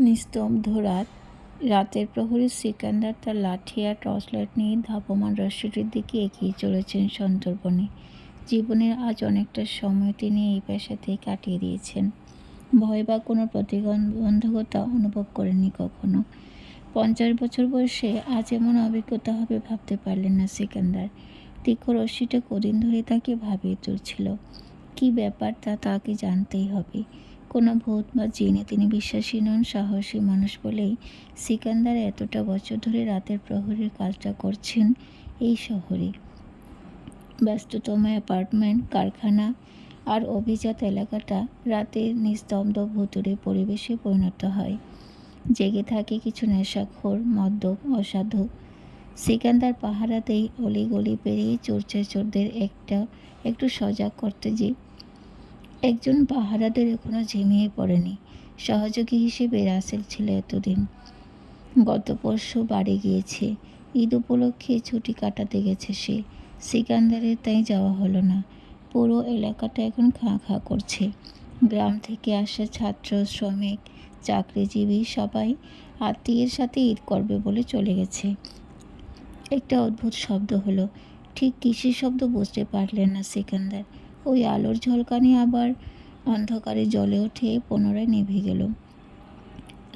নিস্তব্ধ রাত। রাতের প্রহরী সিকান্দার তার লাঠি আর টর্চ লাইট নিয়ে ধাপমান রস্যটির দিকে এগিয়ে চলেছেন সন্তর্পণে। জীবনের আজ অনেকটা সময় তিনি এই পেশাতেই কাটিয়ে দিয়েছেন। ভয় বা কোনো প্রতিবন্ধকতা অনুভব করেননি কখনো। পঞ্চাশ বছর বয়সে আজ এমন অভিজ্ঞতা হবে ভাবতে পারলেন না সিকান্দার। তীক্ষ্ণ রশ্মিটা কদিন ধরে তাকে ভাবিয়ে তুলছিল। কি ব্যাপার তা তাকে জানতেই হবে। কোনো ভূত বা জিনে তিনি বিশ্বাসী নন, সাহসী মানুষ বলেই সিকান্দার এতটা বছর ধরে রাতের প্রহরীর কাজটা করছেন এই শহরে। ব্যস্ততম অ্যাপার্টমেন্ট, কারখানা আর অভিজাত এলাকাটা রাতের নিস্তব্ধ ভুতুরে পরিবেশে পরিণত হয়। জেগে থাকে কিছু নেশাখোর, মদ্যপ, অসাধু। সিকান্দার পাহারাতেই অলি গলি পেরিয়ে চোরচে চোরদের একটা, একটু সজাগ করতে যে একজন পাহারাদের এখনও ঝিমিয়ে পড়েনি। সহযোগী হিসেবে রাসেল ছিল এতদিন। গত পরশু বাড়ি গিয়েছে। ঈদ উপলক্ষে ছুটি কাটাতে গেছে সে। সিকান্দারের তাই যাওয়া হলো না। পুরো এলাকাটা এখন খাঁ খাঁ করছে। গ্রাম থেকে আসা ছাত্র, শ্রমিক, চাকরিজীবী সবাই আত্মীয়ের সাথে ঈদ করবে বলে চলে গেছে। একটা অদ্ভুত শব্দ হলো। ঠিক কিসের শব্দ বুঝতে পারলেন না সিকান্দার। ওই আলোর ঝলকানি আবার অন্ধকারে জ্বলে ওঠে, পুনরায় নিভে গেল।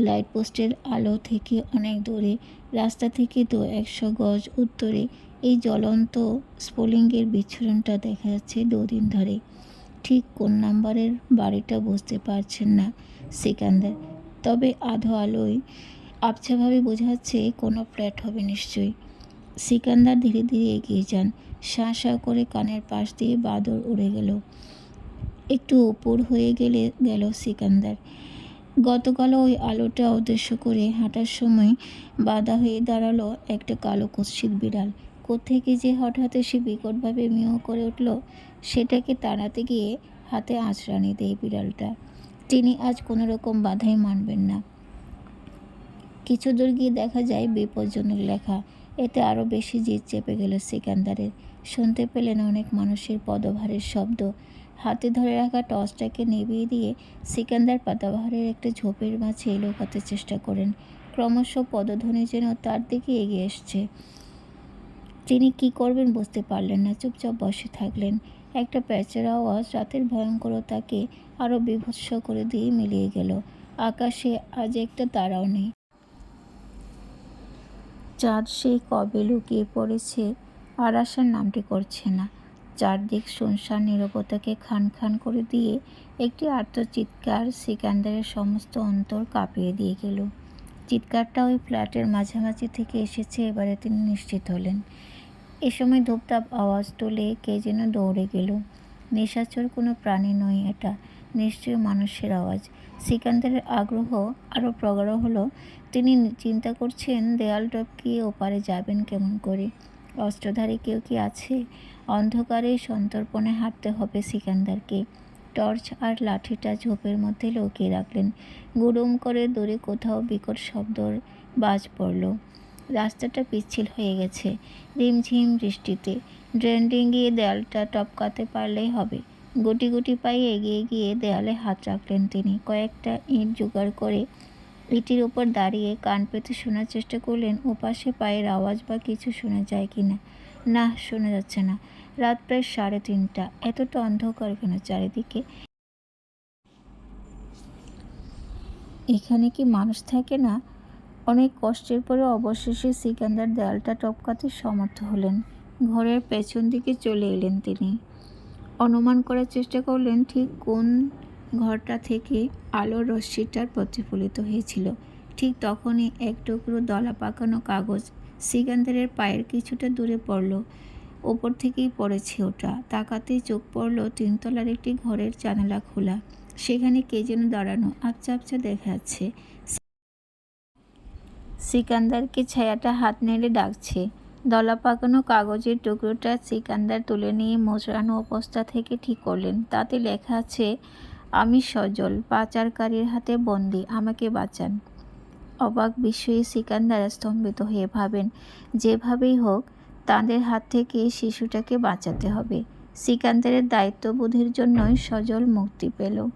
লাইট পোস্টের আলো থেকে অনেক দূরে, রাস্তা থেকে তো একশো গজ উত্তরে এই জ্বলন্ত স্ফুলিঙ্গের বিচ্ছুরণটা দেখা যাচ্ছে দুদিন ধরে। ঠিক কোন নাম্বারের বাড়িটা বুঝতে পারছেন না সিকান্দার, তবে আধো আলোয় আবছাভাবে বোঝাচ্ছে কোনো ফ্ল্যাট হবে নিশ্চয়ই। সিকান্দার ধীরে ধীরে এগিয়ে যান। শাঁ শাঁ করে কানের পাশ দিয়ে বাদর উড়ে গেল। একটু উপর হয়ে গেলে গেল সিকান্দার। গতকাল ওই আলোটা উদ্দেশ্য করে হাঁটার সময় বাধা হয়ে দাঁড়াল একটা কালো কুৎসিত বিড়াল। কোত্থেকে যে হঠাৎ সে বিকটভাবে মিও করে উঠল, সেটাকে তাড়াতে গিয়ে হাতে আঁচড়ানি দেয় বিড়ালটা। তিনি আজ কোনো রকম বাধাই মানবেন না। কিছু দূর গিয়ে দেখা যায় বিপজ্জনক লেখা। এতে আরও বেশি জিদ চেপে গেল সিকান্দারের। শুনতে পেলেন অনেক মানুষের পদভারের শব্দ। হাতে ধরে রাখা টর্চটাকে নিভিয়ে দিয়ে সিকান্দার পাতাবাহারের একটা ঝোপের মাঝে লুকাতে চেষ্টা করেন। ক্রমশ পদধ্বনি যেন তার দিকে এগিয়ে এসছে। তিনি কি করবেন বুঝতে পারলেন না, চুপচাপ বসে থাকলেন। একটা প্যাচের আওয়াজ রাতের ভয়ঙ্করতাকে আরও বিভৎস করে দিয়ে মিলিয়ে গেল। আকাশে আজ একটা তারাও নেই। চাঁদ সেই কবে লুকিয়ে পড়েছে আর আসার নামটি করছে না। চারদিক শুনশান নিরবতাকে খান খান করে দিয়ে একটি আর্তচিৎকার সিকান্দারের সমস্ত অন্তর কাঁপিয়ে দিয়ে গেল। চিৎকারটা ওই ফ্ল্যাটের মাঝামাঝি থেকে এসেছে, এবারে তিনি নিশ্চিত হলেন। এ সময় ধূপধাপ আওয়াজ তুলে কে যেন দৌড়ে গেল। নেশাচর কোনো প্রাণী নয় এটা। নিশ্চয়ই মানুষের আওয়াজ। সিকান্দারের আগ্রহ আরও প্রগাঢ় হলো। তিনি চিন্তা করছেন, দেয়াল টপকিয়ে ওপারে যাবেন কেমন করে? অস্ত্রধারী কেউ কি আছে? অন্ধকারে সন্তর্পণে হাঁটতে হবে সিকান্দারকে। টর্চ আর লাঠিটা ঝোপের মধ্যে লুকিয়ে রাখলেন। গুড়ুম করে দূরে কোথাও বিকট শব্দর বাজ পড়ল। রাস্তাটা পিচ্ছিল হয়ে গেছে রিমঝিম বৃষ্টিতে। ড্রেন ডিঙ্গিয়ে দেয়ালটা টপকাতে পারলেই হবে। গুটি গুটি পায়ে এগিয়ে গিয়ে দেয়ালে হাত রাখলেন তিনি। কয়েকটা ইট জোগাড় করে ইটির ওপর দাঁড়িয়ে কান পেতে শোনার চেষ্টা করলেন। ওপাশে পায়ের আওয়াজ বা কিছু শোনা যায় কি না? না, শোনা যাচ্ছে না। রাত প্রায় সাড়ে তিনটা। এতটা অন্ধকার কেন চারিদিকে? এখানে কি মানুষ থাকে না? অনেক কষ্টের পরে অবশেষে সিকান্দার দেয়ালটা টপকাতে সমর্থ হলেন। ঘরের পেছন দিকে চলে এলেন তিনি। অনুমান করার চেষ্টা করলেন, ঠিক কোন ঘরটা থেকে আলোর রশ্মিটার প্রতিফলিত হয়েছিল। ঠিক তখনই এক টুকরো দলা পাকানো কাগজ সিকান্দারের পায়ের কিছুটা দূরে পড়ল, ওপর থেকেই পড়েছে ওটা। তাকাতেই চোখ পড়ল তিনতলার একটি ঘরের জানালা খোলা। সেখানে কে যেন দাঁড়ানো আবচা আবচা দেখা যাচ্ছে। সিকান্দারকে ছায়াটা হাত নেড়ে ডাকছে। দলা পাকানো কাগজের টুকরোটা সিকান্দার তুলে নিয়ে মোচড়ানো অবস্থা থেকে ঠিক করলেন। তাতে লেখা আছে, আমি সজল, পাচারকারীর হাতে বন্দি, আমাকে বাঁচান। অবাক বিস্ময়ে সিকান্দার স্তম্ভিত হয়ে ভাবেন, যেভাবেই হোক, তাদের হাত থেকে শিশুটাকে বাঁচাতে হবে। সিকান্দারের দায়িত্ববোধের জন্যই সজল মুক্তি পেল।